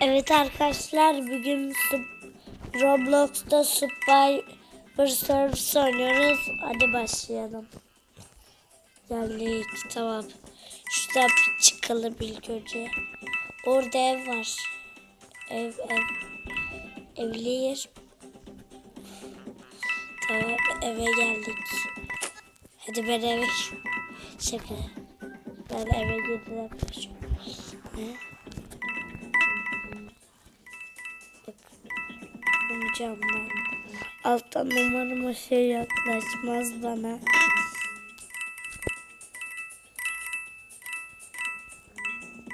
Evet arkadaşlar bugün Roblox'ta Survivor Service oynuyoruz. Hadi başlayalım. Geldik tamam. Şuradan bir çıkalım ilk önce. Orada ev var. Ev ev. Evli yer. Tamam eve geldik. Hadi ben eve şaka. Ben eve girdim. Ne? Ben. Alttan umarım o şey yaklaşmaz bana.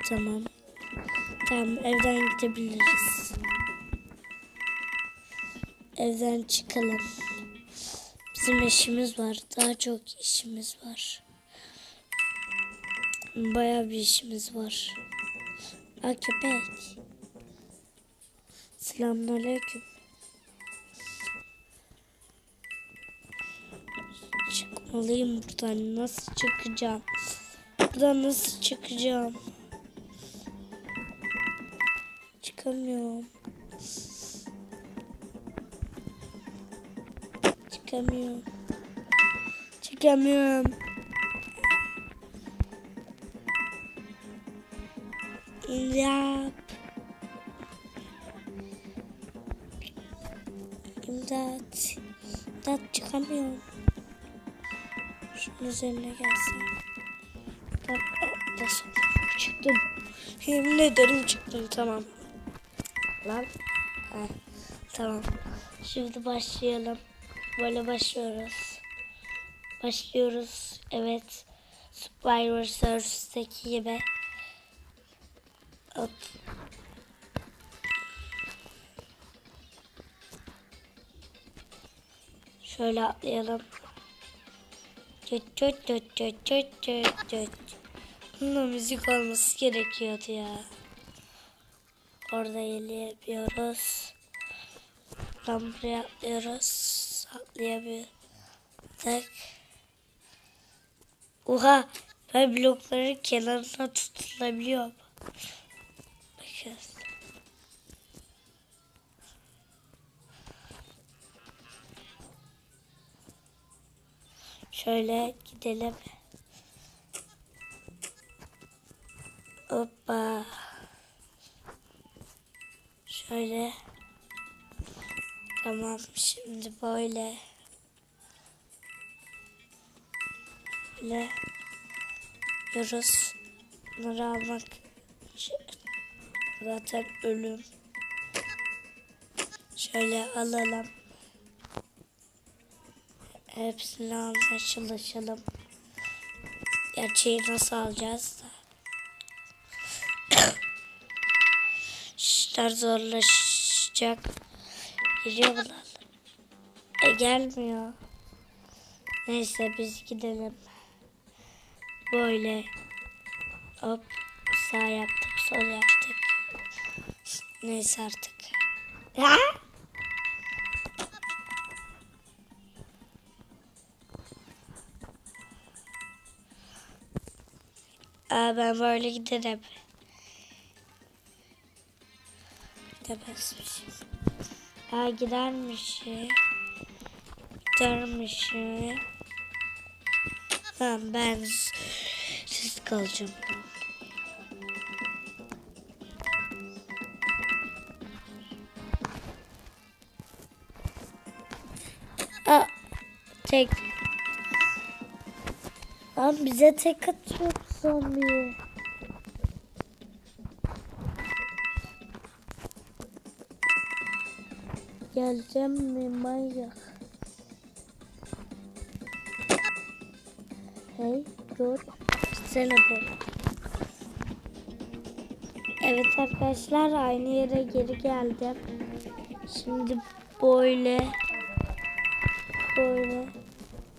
Tamam. Tamam evden gidebiliriz. Evden çıkalım. Bizim işimiz var. Daha çok işimiz var. Bayağı bir işimiz var. Aa köpek. Selamünaleyküm. Çıkmalıyım buradan. Nasıl çıkacağım? Buradan nasıl çıkacağım? Çıkamıyorum. Çıkamıyorum. Çıkamıyorum. İmdat. İmdat. İmdat çıkamıyorum. Üzerine gelsin. Bak nasıl çıktım. Yemin ederim çıktım tamam. Lan. Ha, tamam. Şimdi başlayalım. Böyle başlıyoruz. Başlıyoruz. Evet. Survivor Service'deki gibi. Hop. Şöyle atlayalım. Çöt çöt çöt çöt çöt çöt çöt. Bunda müzik olması gerekiyordu ya. Orada yapıyoruz. Buradan buraya atlıyoruz. Atlayabilirdik. Oha ben blokların kenarına tutulabiliyorum. Bakın. Şöyle gidelim. Hoppa. Şöyle. Tamam şimdi böyle. Böyle. Yiyoruz. Bunları almak zaten ölüm. Şöyle alalım. Hepsini almaya çalışalım. Gerçeği nasıl alacağız da. İşler zorlaşacak. Geliyor mu lan? E gelmiyor. Neyse biz gidelim. Böyle. Hop. Sağ yaptık, sol yaptık. Neyse artık. Ha? Aa, ben böyle giderim. Gidemezmişim. Aa, gidermişim. Gidermişim. Tamam ben siz kalacağım. Aa, tek. Lan bize tek atıyor zombi. Geleceğim mi manyak? Hey dur. Bu. Evet arkadaşlar aynı yere geri geldim. Şimdi böyle böyle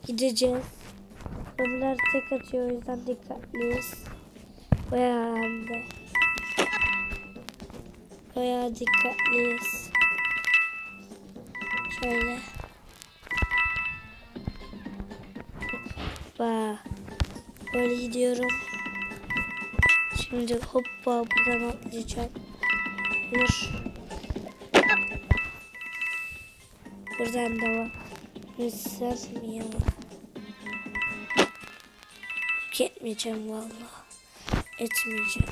gideceğiz. Zombiler tek atıyor o yüzden dikkatliyiz. Bayağı hem de. Bayağı dikkatliyiz. Şöyle. Hoppa. Böyle gidiyorum. Şimdi hoppa buradan atlayacağım. Dur. Buradan devam etsem ya. Etmeyeceğim vallahi. Etmeyeceğim.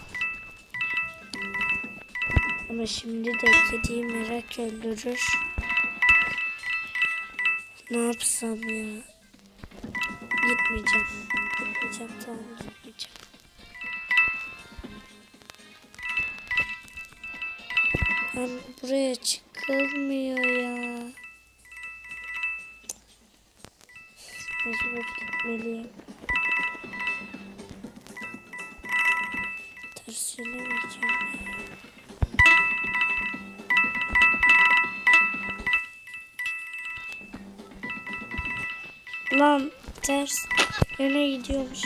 Ama şimdi de kediyi merak öldürür. Ne yapsam ya? Gitmeyeceğim. Gitmeyeceğim tamam gitmeyeceğim. Ben buraya çıkılmıyor ya. Mecbur gitmeliyim. Yönemeyeceğim. Lan ters yöne gidiyormuş.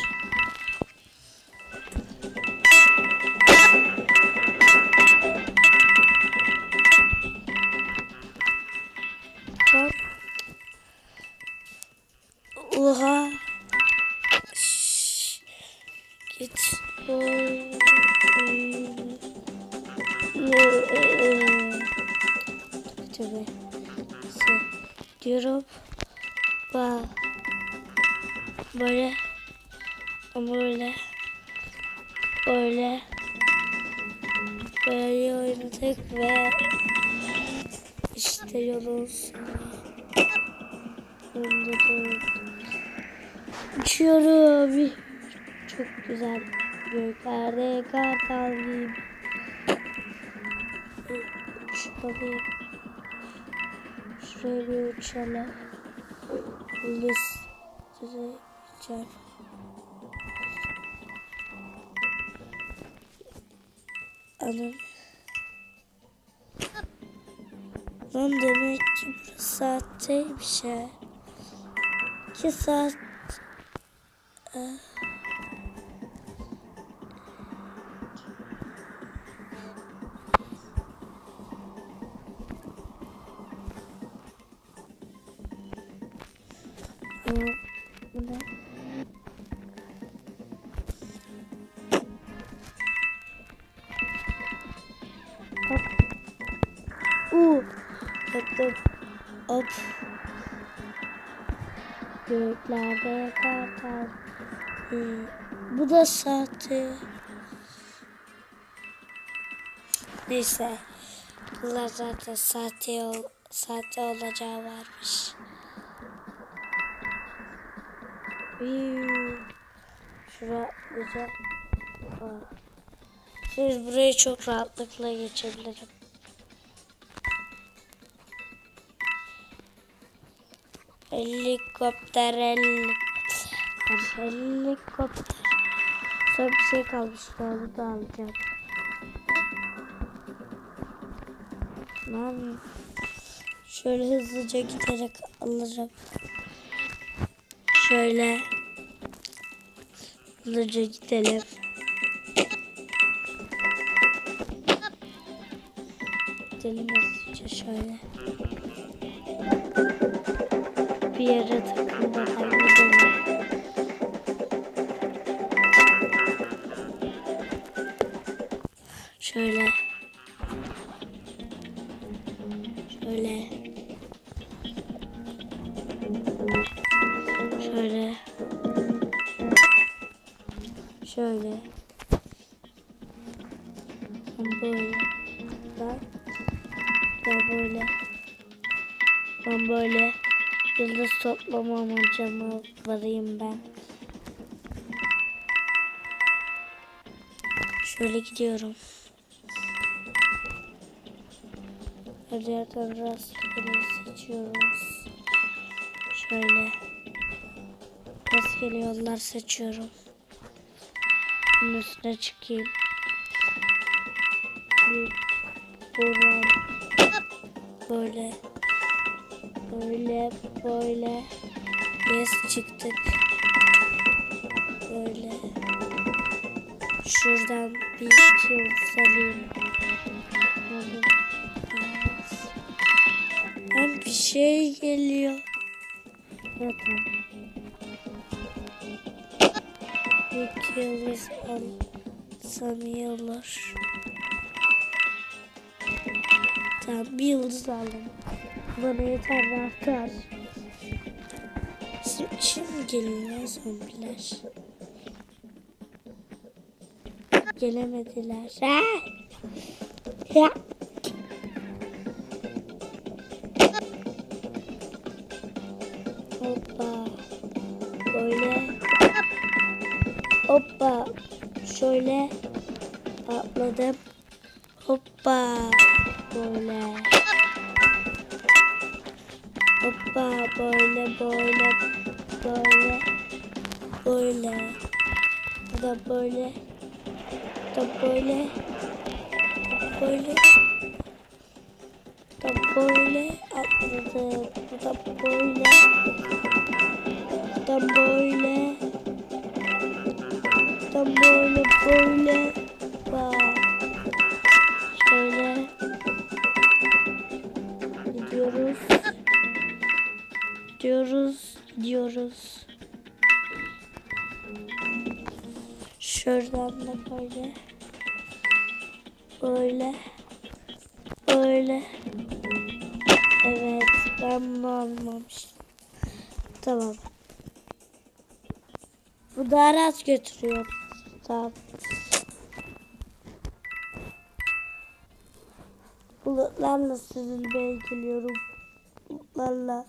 Diyorum. Bak. Böyle. Böyle. Böyle. Böyle oynadık ve işte. Önde doğru. Uçuyorum. Çok güzel. Göklerde kartal gibi. Uçmalıyım. Şuraya bir uçalım. Listeye uçar. Anam. Lan demek ki burası saatteymiş ha. İki saat. Ah. Uuu. Yaptım. Hop. Göklerde kartal. Ee, bu da sahte. Neyse. Bunlar zaten sahte, ol, sahte olacağı varmış. Atlayacağım. Aa. Siz burayı çok rahatlıkla geçebilirim. Helikopter helikopter. Helikopter. Son bir şey kalmıştı onu da alacağım. Lan şöyle hızlıca giderek alırım. Şöyle hızlıca gidelim. Gidelim hızlıca şöyle. Şöyle. Şöyle. Şöyle. Şöyle. Yıldız toplama amacıma varayım ben. Şöyle gidiyorum. Her yerden rastgele seçiyoruz. Şöyle. Rastgele yollar seçiyorum. Bunun üstüne çıkayım. Bir buradan böyle böyle böyle yes çıktık. Böyle şuradan bir iki. Böyle. Evet. Hem bir şey geliyor. Evet. İki yıldız alsam iyi olur. Tamam bir yıldız aldım. Bana yeter artar. Şimdi, şimdi gelin ya zombiler. Gelemediler. Ha! Ya. Hoppa. Böyle. Hoppa. Şöyle. Atladım. Hoppa. Böyle. Hoppa. Böyle böyle. Böyle. Böyle. Bu da böyle. Bu da böyle. Böyle. Bu da böyle. Atladım. Bu da böyle. Bu da böyle. Bu da böyle böyle. Gidiyoruz. Gidiyoruz. Şuradan da böyle. Böyle. Böyle. Evet. Ben bunu almamıştım. Tamam. Bu daha rahat götürüyor. Tamam. Bulutlarla süzülmeye geliyorum. Bulutlarla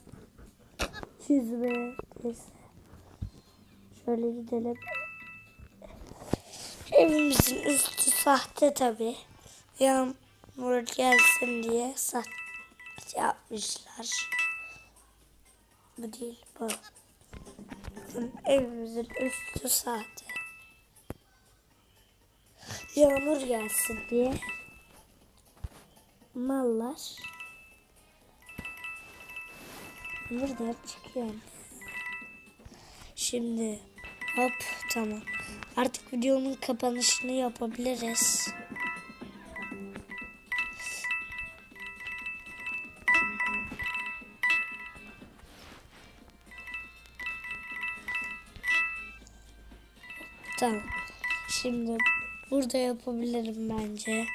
çizmeye. Neyse. Şöyle gidelim. Evimizin üstü sahte tabi. Yağmur gelsin diye sahte yapmışlar. Bu değil bu. Evimizin üstü sahte. Yağmur gelsin diye mallar buradan çıkıyor. Şimdi hop tamam. Artık videonun kapanışını yapabiliriz. Tamam. Şimdi burada yapabilirim bence.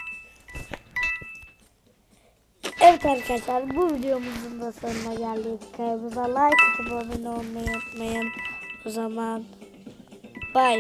Evet arkadaşlar bu videomuzun da sonuna geldik. Kanalımıza like atıp abone olmayı unutmayın. O zaman bay bay.